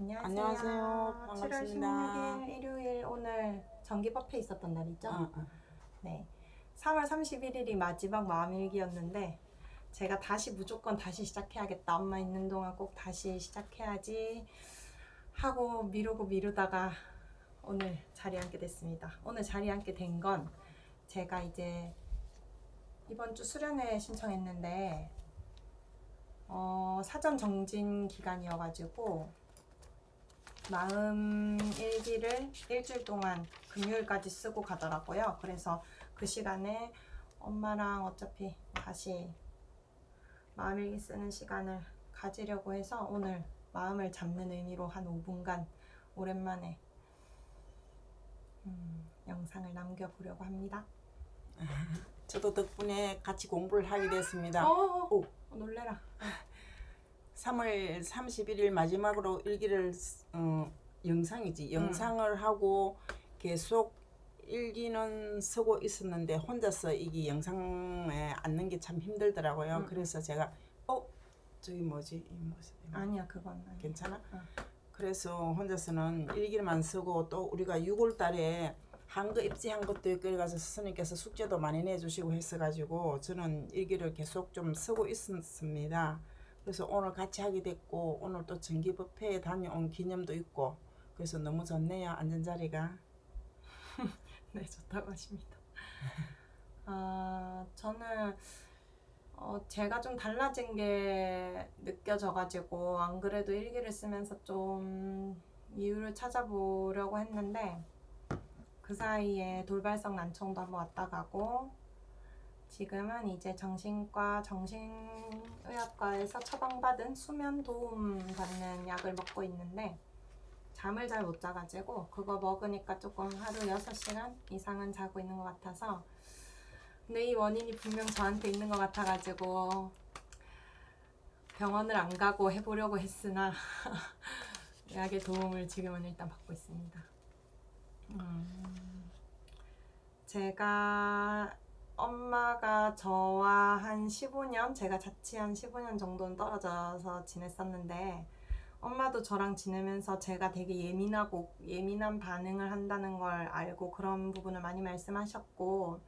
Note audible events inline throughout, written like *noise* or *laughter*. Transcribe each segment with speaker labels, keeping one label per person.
Speaker 1: 안녕하세요.
Speaker 2: 안녕하세요. 반갑습니다.
Speaker 1: 7월 16일 일요일 오늘 정기법회 있었던 날이죠?
Speaker 2: 어, 어.
Speaker 1: 네. 3월 31일이 마지막 마음일기였는데 제가 다시 무조건 다시 시작해야겠다. 엄마 있는 동안 꼭 다시 시작해야지 하고 미루고 미루다가 오늘 자리에 앉게 됐습니다. 오늘 자리에 앉게 된 건 제가 이제 이번 주 수련회 신청했는데 어, 사전 정진 기간이어가지고 마음 일기를 일주일 동안 금요일까지 쓰고 가더라고요. 그래서 그 시간에 엄마랑 어차피 다시 마음 일기 쓰는 시간을 가지려고 해서 오늘 마음을 잡는 의미로 한 5분간 오랜만에 음, 영상을 남겨보려고 합니다. *laughs*
Speaker 2: 저도 덕분에 같이 공부를 하게 됐습니다.
Speaker 1: 어,
Speaker 2: 오.
Speaker 1: 어, 놀래라.
Speaker 2: 3월 31일 마지막으로 일기를 쓰- 어, 영상이지
Speaker 1: 음.
Speaker 2: 영상을 하고 계속 일기는 쓰고 있었는데 혼자서 이게 영상에 앉는 게 참 힘들더라고요.
Speaker 1: 음.
Speaker 2: 그래서 제가 어 저기 뭐지 이 모습
Speaker 1: 아니야, 그건 아니야.
Speaker 2: 괜찮아?
Speaker 1: 어.
Speaker 2: 그래서 혼자서는 일기만 쓰고 또 우리가 6월 달에 한거 입지한 것도 있고 그래서 스님께서 숙제도 많이 내주시고 했어가지고 저는 일기를 계속 좀 쓰고 있었습니다. 그래서 오늘 같이 하게 됐고 오늘 또 정기법회에 다녀온 기념도 있고 그래서 너무 좋네요 앉은 자리가 *laughs*
Speaker 1: 네, 좋다고 하십니다. 아, 저는 어, 제가 좀 달라진 게 느껴져가지고 안 그래도 일기를 쓰면서 좀 이유를 찾아보려고 했는데 그 사이에 돌발성 난청도 한번 왔다 가고 지금은 이제 정신과 정신의학과에서 처방받은 수면 도움 받는 약을 먹고 있는데 잠을 잘 못 자가지고 그거 먹으니까 조금 하루 6시간 이상은 자고 있는 것 같아서 근데 이 원인이 분명 저한테 있는 것 같아가지고 병원을 안 가고 해보려고 했으나 *laughs* 약의 도움을 지금은 일단 받고 있습니다. 음, 제가 엄마가 저와 한 15년, 제가 자취한 15년 정도는 떨어져서 지냈었는데 엄마도 저랑 지내면서 제가 되게 예민하고 예민한 반응을 한다는 걸 알고 그런 부분을 많이 말씀하셨고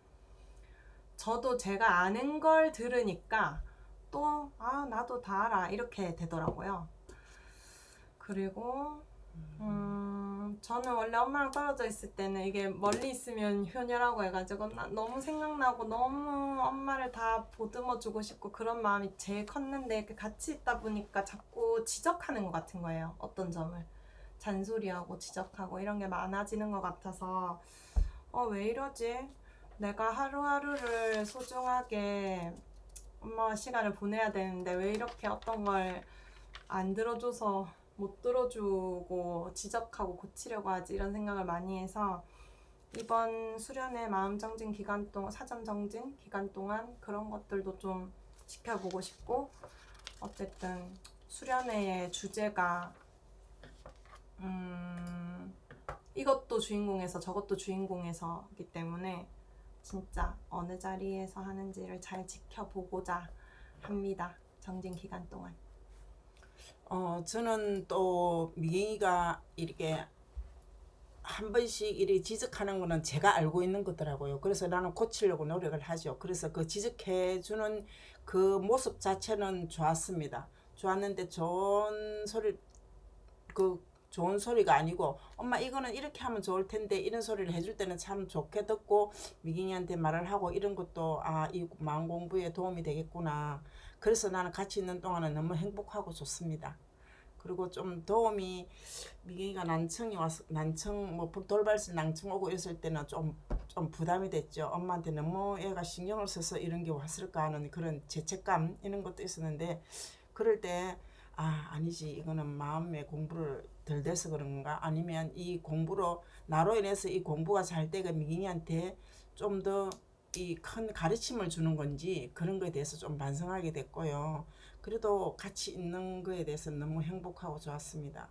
Speaker 1: 저도 제가 아는 걸 들으니까 또 아 나도 다 알아 이렇게 되더라고요. 그리고 음 저는 원래 엄마랑 떨어져 있을 때는 이게 멀리 있으면 효녀라고 해가지고 나 너무 생각나고 너무 엄마를 다 보듬어 주고 싶고 그런 마음이 제일 컸는데 같이 있다 보니까 자꾸 지적하는 것 같은 거예요. 어떤 점을 잔소리하고 지적하고 이런 게 많아지는 것 같아서 어 왜 이러지? 내가 하루하루를 소중하게 엄마와 시간을 보내야 되는데 왜 이렇게 어떤 걸 안 들어줘서 못 들어주고 지적하고 고치려고 하지 이런 생각을 많이 해서 이번 수련회 마음 정진 기간 동안 사전 정진 기간 동안 그런 것들도 좀 지켜보고 싶고 어쨌든 수련회의 주제가 음 이것도 주인공에서 저것도 주인공에서이기 때문에 진짜 어느 자리에서 하는지를 잘 지켜보고자 합니다. 정진 기간 동안.
Speaker 2: 어 저는 또 미경이가 이렇게 한 번씩 이리 지적하는 거는 제가 알고 있는 거더라고요. 그래서 나는 고치려고 노력을 하죠. 그래서 그 지적해 주는 그 모습 자체는 좋았습니다. 좋았는데 좋은 소리 그 좋은 소리가 아니고 엄마 이거는 이렇게 하면 좋을 텐데 이런 소리를 해줄 때는 참 좋게 듣고 미경이한테 말을 하고 이런 것도 아 이 마음 공부에 도움이 되겠구나. 그래서 나는 같이 있는 동안은 너무 행복하고 좋습니다. 그리고 좀 도움이 미경이가 난청이 와서 난청 뭐 돌발성 난청 오고 있을 때는 좀 좀 부담이 됐죠. 엄마한테 너무 애가 신경을 써서 이런 게 왔을까 하는 그런 죄책감 이런 것도 있었는데 그럴 때 아 아니지 이거는 마음의 공부를 덜 돼서 그런가 아니면 이 공부로 나로 인해서 이 공부가 잘 때가 미경이한테 좀더 이 큰 가르침을 주는 건지 그런 거에 대해서 좀 반성하게 됐고요. 그래도 같이 있는 거에 대해서 너무 행복하고 좋았습니다.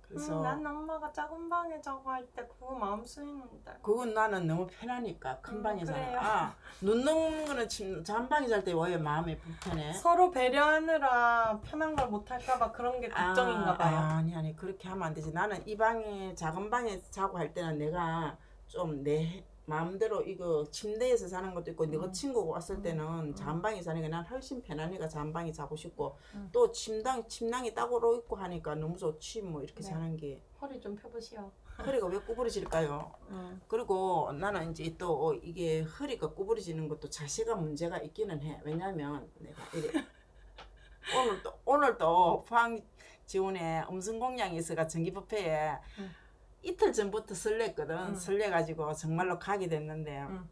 Speaker 2: 그래서
Speaker 1: 음, 난 엄마가 작은 방에 자고 할 때 그거 마음 쓰이는데.
Speaker 2: 그건 나는 너무 편하니까 큰
Speaker 1: 음,
Speaker 2: 방이잖아.
Speaker 1: 그래요.
Speaker 2: 아, 눈 넘는 거는 침, 잠방에 잘 때 왜 마음이 불편해?
Speaker 1: 서로 배려하느라 편한 걸 못 할까봐 그런 게 걱정인가 봐요.
Speaker 2: 아, 아니 아니 그렇게 하면 안 되지. 나는 이 방에 작은 방에 자고 할 때는 내가 좀 내 마음대로 이거 침대에서 자는 것도 있고 너가
Speaker 1: 음.
Speaker 2: 친구가 왔을
Speaker 1: 음.
Speaker 2: 때는
Speaker 1: 음.
Speaker 2: 잠방에 자는 게 난 훨씬 편하니까 잠방에 자고 싶고
Speaker 1: 음.
Speaker 2: 또 침당 침낭이 따로 있고 하니까 너무 좋지 뭐 이렇게
Speaker 1: 네.
Speaker 2: 자는 게
Speaker 1: 허리 좀 펴보시오.
Speaker 2: 허리가 왜 구부러질까요?
Speaker 1: 음.
Speaker 2: 그리고 나는 이제 또 이게 허리가 구부러지는 것도 자세가 문제가 있기는 해. 왜냐면 내가 이래 오늘 또 오늘 또 포항 지원에 음성 공양이 있어가 전기 뷔페에
Speaker 1: 음.
Speaker 2: 이틀 전부터 설렜거든.
Speaker 1: 음.
Speaker 2: 설레가지고 정말로 가게 됐는데
Speaker 1: 음.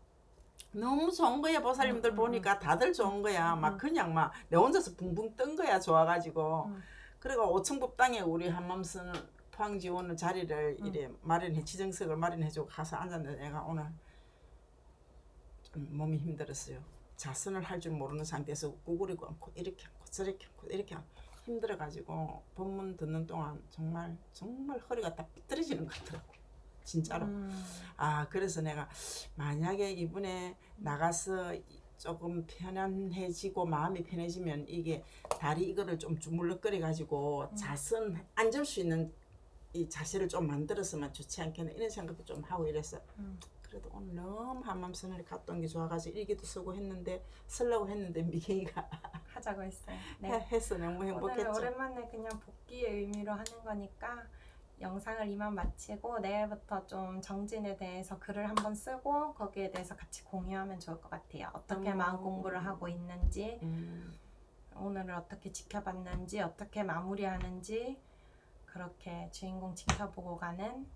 Speaker 2: 너무 좋은 거야 보살님들
Speaker 1: 음, 음,
Speaker 2: 보니까 다들 좋은 거야.
Speaker 1: 음,
Speaker 2: 막
Speaker 1: 음.
Speaker 2: 그냥 막 내 혼자서 붕붕 뜬 거야 좋아가지고.
Speaker 1: 음.
Speaker 2: 그리고 5층 법당에 우리 한맘 쓰는 포항 지원은 자리를
Speaker 1: 음.
Speaker 2: 이래 마련해 지정석을 마련해주고 가서 앉았는데 내가 오늘 좀 몸이 힘들었어요. 자선을 할 줄 모르는 상태에서 구부리고 않고 이렇게 않고 저렇게 않고 이렇게 않고 힘들어가지고 법문 듣는 동안 정말 정말 허리가 다 삐뚤어지는 것 같더라고. 진짜로.
Speaker 1: 음.
Speaker 2: 아 그래서 내가 만약에 이번에 나가서 조금 편안해지고 마음이 편해지면 이게 다리 이거를 좀 주물럭거려 가지고
Speaker 1: 음.
Speaker 2: 자선 앉을 수 있는 이 자세를 좀 만들었으면 좋지 않겠나 이런 생각도 좀 하고 이랬어.
Speaker 1: 음.
Speaker 2: 그래도 오늘 너무 한맘 선을 갔다 온게 좋아가지고 일기도 쓰고 했는데 쓰려고 했는데 미경이가
Speaker 1: 하자고 했어요. 네.
Speaker 2: 해서 너무
Speaker 1: 오늘
Speaker 2: 행복했죠.
Speaker 1: 오랜만에 그냥 복귀의 의미로 하는 거니까 영상을 이만 마치고 내일부터 좀 정진에 대해서 글을 한번 쓰고 거기에 대해서 같이 공유하면 좋을 것 같아요. 어떻게
Speaker 2: 음.
Speaker 1: 마음 공부를 하고 있는지
Speaker 2: 음,
Speaker 1: 오늘을 어떻게 지켜봤는지 어떻게 마무리하는지 그렇게 주인공 지켜보고 가는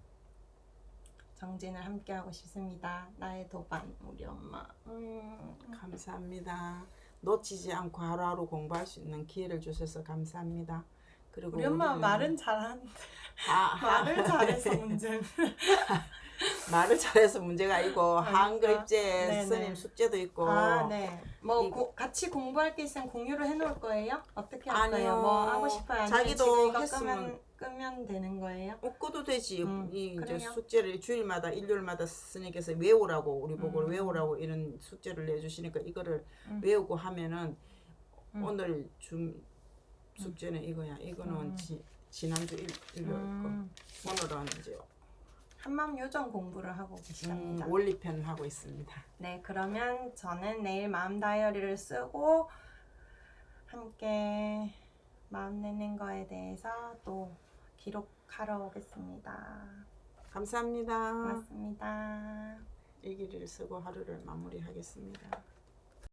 Speaker 1: 정진을 함께 하고 싶습니다. 나의 도반 우리 엄마. 음.
Speaker 2: 감사합니다. 놓치지 않고 하루하루 공부할 수 있는 기회를 주셔서 감사합니다. 그리고
Speaker 1: 우리 엄마 말은 잘하는데
Speaker 2: 하- 하- *laughs*
Speaker 1: 말을 잘해서 문제. *laughs* *laughs*
Speaker 2: 말을 잘해서 문제가 아니고 한글 입제
Speaker 1: 네네.
Speaker 2: 스님 숙제도 있고
Speaker 1: 아, 네. 뭐
Speaker 2: 이거-
Speaker 1: 고- 같이 공부할 게 있으면 공유를 해놓을 거예요? 어떻게 할 아니요. 뭐 하고 싶어요? 아니면
Speaker 2: 자기도
Speaker 1: 지금 이거
Speaker 2: 했으면-
Speaker 1: 끄면, 끄면 되는 거예요?
Speaker 2: 웃고도 되지.
Speaker 1: 음,
Speaker 2: 이 이제
Speaker 1: 그래요?
Speaker 2: 숙제를 주일마다 일요일마다 스님께서 외우라고 우리 보고
Speaker 1: 음.
Speaker 2: 외우라고 이런 숙제를 내주시니까 이거를
Speaker 1: 음.
Speaker 2: 외우고 하면은
Speaker 1: 음.
Speaker 2: 오늘 준 숙제는 이거야. 이거는
Speaker 1: 음.
Speaker 2: 지, 지난주 일, 일요일
Speaker 1: 음,
Speaker 2: 거. 오늘은 이제
Speaker 1: 한맘 요정 공부를 하고
Speaker 2: 음,
Speaker 1: 계시답니다.
Speaker 2: 원리편을 하고 있습니다.
Speaker 1: 네, 그러면 저는 내일 마음 다이어리를 쓰고 함께 마음 내는 거에 대해서 또 기록하러 오겠습니다.
Speaker 2: 감사합니다.
Speaker 1: 고맙습니다.
Speaker 2: 일기를 쓰고 하루를 마무리하겠습니다.